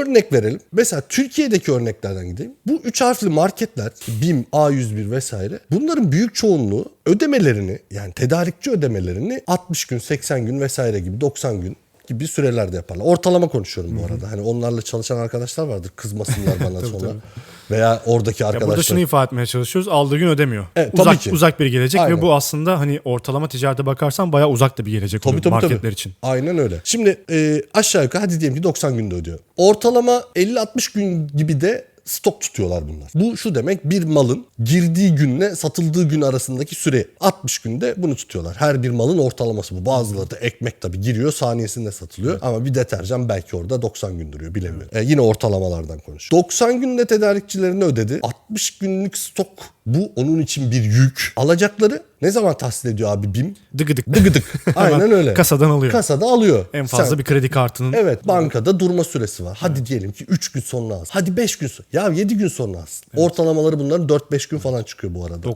Örnek verelim. Mesela Türkiye'deki örneklerden gideyim. Bu üç harfli marketler, BİM, A101 vesaire bunların büyük çoğunluğu ödemelerini yani tedarikçi ödemelerini 60 gün, 80 gün vesaire gibi 90 gün gibi sürelerde yaparlar. Ortalama konuşuyorum bu arada. Hani onlarla çalışan arkadaşlar vardır. Kızmasınlar bana sonra. Veya oradaki Ya arkadaşlar. burada şunu ifade etmeye çalışıyoruz. Aldığı gün ödemiyor. Evet, tabii uzak ki. uzak bir gelecek Aynen. ve bu aslında hani ortalama ticarete bakarsan bayağı uzak da bir gelecek Tabii tabii marketler tabii. için. Aynen öyle. Şimdi e, aşağı yukarı hadi diyelim ki 90 günde ödüyor. Ortalama 50-60 gün gibi de stok tutuyorlar bunlar. Bu şu demek bir malın girdiği günle satıldığı gün arasındaki süre 60 günde bunu tutuyorlar. Her bir malın ortalaması bu. Bazıları da ekmek tabii giriyor saniyesinde satılıyor. Ama bir deterjan belki orada 90 gün duruyor bilemiyorum. E, yine ortalamalardan konuş. 90 günde tedarikçilerini ödedi. 60 günlük stok bu onun için bir yük. Alacakları ne zaman tahsil ediyor abi BİM? Dıgıdık. Dıgıdık. Aynen öyle. Kasadan alıyor. Kasada alıyor. en fazla Sen- bir kredi kartının Evet bankada durma süresi var. Hadi diyelim ki 3 gün sonra alsın. Hadi 5 gün sonra. Ya 7 gün sonra alsın. Ortalamaları bunların 4-5 gün falan çıkıyor bu arada.